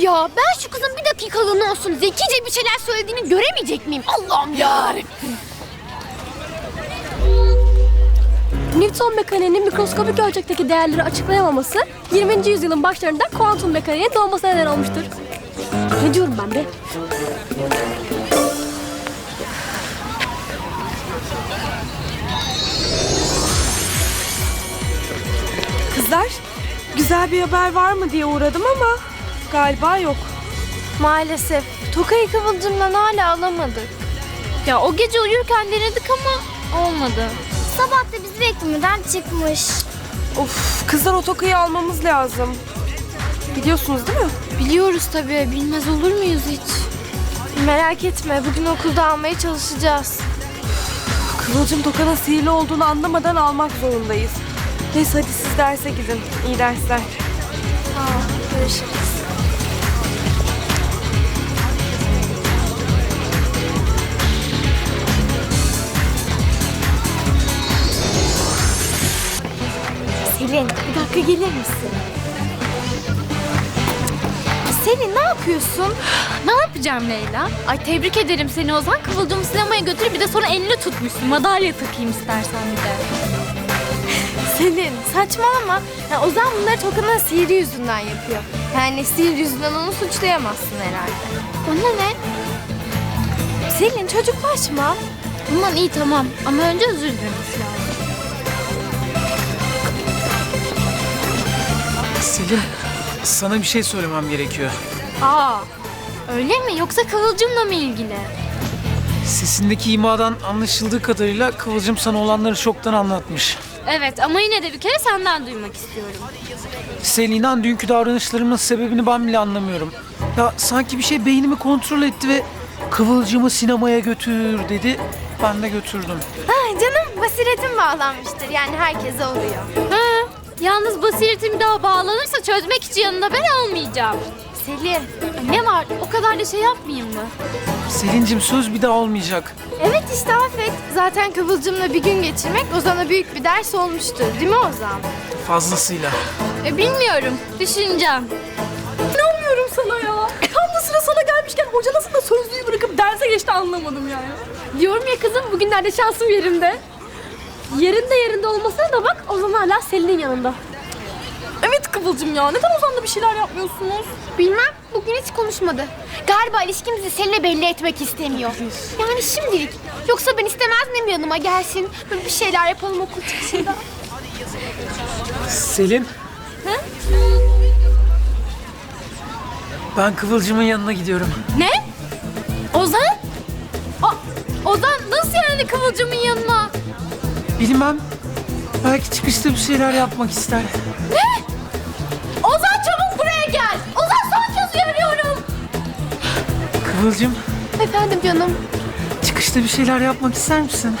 Ya ben şu kızın bir dakikalığına olsun zekice bir şeyler söylediğini göremeyecek miyim? Allah'ım ya. Newton mekaniğinin mikroskobik ölçekteki değerleri açıklayamaması 20. yüzyılın başlarında kuantum mekaniğe doğmasına neden olmuştur. Ne diyorum ben be? Kızlar, güzel bir haber var mı diye uğradım ama galiba yok. Maalesef. Tokayı Kıvılcım'dan hala alamadık. Ya o gece uyurken denedik ama olmadı. Sabah da bizi beklemeden çıkmış. Of, kızlar o tokayı almamız lazım. Biliyorsunuz değil mi? Biliyoruz tabii. Bilmez olur muyuz hiç? Merak etme. Bugün okulda almaya çalışacağız. Kıvılcım tokanın sihirli olduğunu anlamadan almak zorundayız. Neyse hadi siz derse gidin. İyi dersler. Görüşürüz. Selin bir dakika gelir misin? Selin ne yapıyorsun? Ne yapacağım Leyla? Ay tebrik ederim seni Ozan. Kıvılcım'ı sinemaya götür bir de sonra elini tutmuşsun. Madalya takayım istersen bir de. Selin saçmalama. Ya, Ozan bunları Toka'nın sihri yüzünden yapıyor. Yani sihir yüzünden onu suçlayamazsın herhalde. Ona ne? Selin çocuklaşma. Aman iyi tamam ama önce özür dilemesi lazım. Selin, sana bir şey söylemem gerekiyor. Aa öyle mi yoksa Kıvılcım'la mı ilgili? Sesindeki imadan anlaşıldığı kadarıyla Kıvılcım sana olanları çoktan anlatmış. Evet ama yine de bir kere senden duymak istiyorum. Selin dünkü davranışlarımın sebebini ben bile anlamıyorum. Ya sanki bir şey beynimi kontrol etti ve Kıvılcım'ı sinemaya götür dedi. Ben de götürdüm. Ha, canım basiretin bağlanmıştır. Yani herkese oluyor. Ha, yalnız basiretim bir daha bağlanırsa çözmek için yanında ben olmayacağım. Selin. Ne var o kadar da şey yapmayayım mı? Selin'cim söz bir daha olmayacak. Evet işte affet. Zaten Kıvılcım'la bir gün geçirmek Ozan'a büyük bir ders olmuştur. Değil mi Ozan? Fazlasıyla. E, bilmiyorum düşüneceğim. İnanmıyorum sana ya. Tam da sıra sana gelmişken hoca nasıl da sözlüğü bırakıp derse geçti anlamadım yani. Diyorum ya kızım bugünlerde şansım yerimde. Yerinde yerinde olmasına da bak Ozan hala Selin'in yanında. Evet Kıvılcım ya neden Ozan'la bir şeyler yapmıyorsunuz? Bilmem. Bugün hiç konuşmadı. Galiba ilişkimizi Selin'e belli etmek istemiyor. Yani şimdilik. Yoksa ben istemez miyim yanıma gelsin? Böyle bir şeyler yapalım okul çıkışında. Selin. Ben Kıvılcım'ın yanına gidiyorum. Ne? Ozan? Aa, Ozan nasıl yani Kıvılcım'ın yanına? Bilmem. Belki çıkışta bir şeyler yapmak ister. Ozan çabuk buraya gel. Ozan son kez uyarıyorum. Kıvılcım, Efendim canım. çıkışta bir şeyler yapmak ister misin?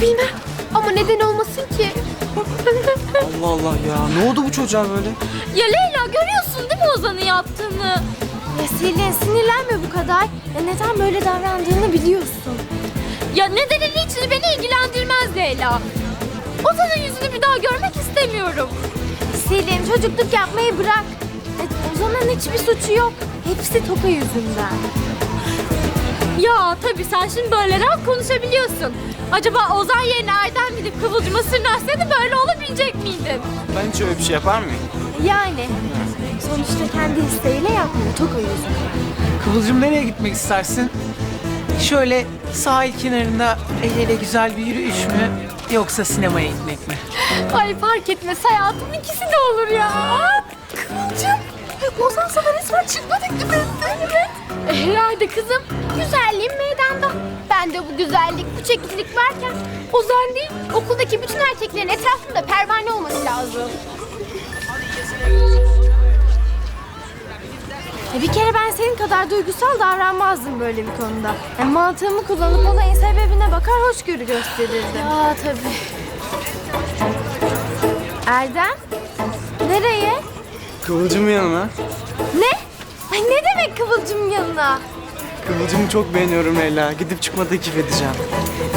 Bilmem. Ama neden olmasın ki? Allah Allah ya. Ne oldu bu çocuğa böyle? Ya Leyla görüyorsun değil mi Ozan'ın yaptığını? Ya Selin sinirlenme bu kadar. Ya neden böyle davrandığını biliyorsun. Ya nedeni niçini beni ilgilendirmez Leyla. Ozan'ın yüzünü bir daha görmek istemiyorum. Selin çocukluk yapmayı bırak. Ya, Ozan'ın hiçbir suçu yok. Hepsi Toka yüzünden. Ya tabii sen şimdi böyle rahat konuşabiliyorsun. Acaba Ozan yerine Erdem gidip Kıvılcım'a sırnaşsaydı böyle olabilecek miydin? Ben hiç öyle bir şey yapar mıyım? Yani sonuçta kendi isteğiyle yapmıyor Toka yüzünden. Kıvılcım nereye gitmek istersin? Şöyle sahil kenarında el ele güzel bir yürüyüş mü? Yoksa sinemaya gitmek mi? Ay fark etmez hayatım ikisi de olur ya. Kıvılcım, Ozan sana resmen çıkma teklif etti. Evet. Herhalde kızım. Güzelliğin meydanda. Ben de bu güzellik, bu çekicilik varken Ozan değil, okuldaki bütün erkeklerin etrafında pervane olması lazım. Ya bir kere ben senin kadar duygusal davranmazdım böyle bir konuda. Yani mantığımı kullanıp olayın sebebine bakar hoşgörü gösterirdim. Aa tabii. Erdem, nereye? Kıvılcımın yanına. Ne? Ay ne demek Kıvılcım yanına? Kıvılcımı çok beğeniyorum Leyla. Gidip çıkma teklif edeceğim.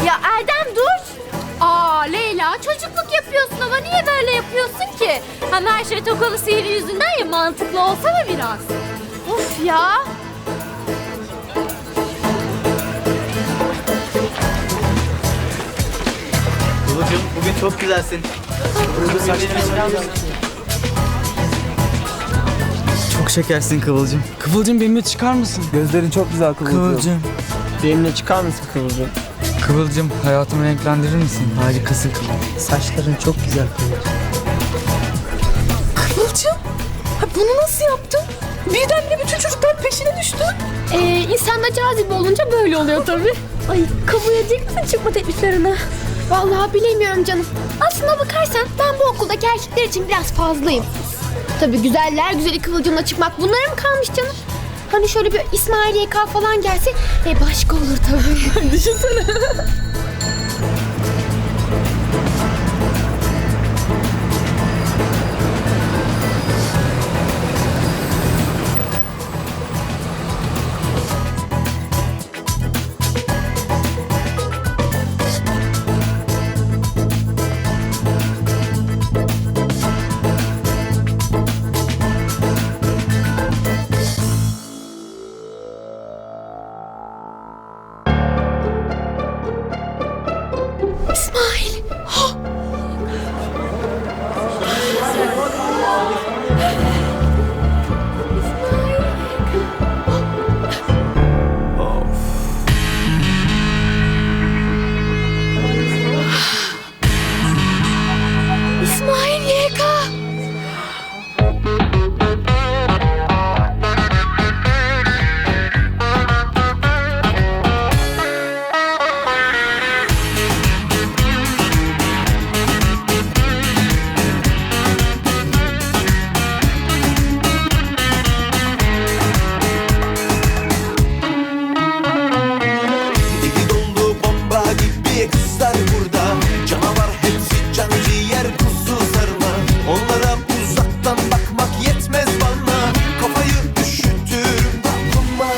Ya Erdem dur. Aa Leyla çocukluk yapıyorsun ama niye böyle yapıyorsun ki? Hem her şey tokalı sihri yüzünden ya mantıklı olsana biraz. Ya. Kıvılcım bugün çok güzelsin. Çok şekersin Kıvılcım. Kıvılcım benimle çıkar mısın? Gözlerin çok güzel Kıvılcım. Benimle çıkar mısın Kıvılcım? Kıvılcım hayatımı renklendirir misin? Harikasın Kıvılcım. Saçların çok güzel Kıvılcım. Kıvılcım. Ha, bunu nasıl yaptın? Birdenbire bütün çocuklar peşine düştü. Ee, insanla cazip olunca böyle oluyor tabii. Ay kabul edecek misin çıkma tekliflerini? Vallahi bilemiyorum canım. Aslına bakarsan ben bu okuldaki erkekler için biraz fazlayım. Tabii güzeller güzeli kıvılcımla çıkmak bunlara mı kalmış canım? Hani şöyle bir İsmail YK falan gelse e başka olur tabii. Düşünsene.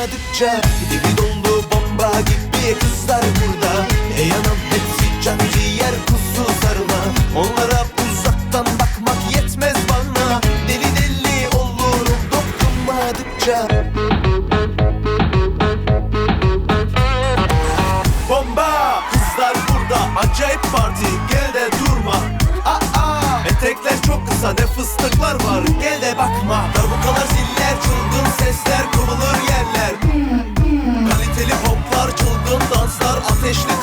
Dokunmadıkça Deli dolu bomba gibi kızlar burada. Ey anam hepsi can ciğer kuzu sarma. Onlara uzaktan bakmak yetmez bana. Deli deli olurum dokunmadıkça. Bomba! Kızlar burada acayip parti. Gel de durma. Aa, Etekler çok kısa ne fıstıklar var. Gel de bakma Ziller, çılgın sesler Kıvılır yerler. Kaliteli poplar, çılgın danslar Ateşli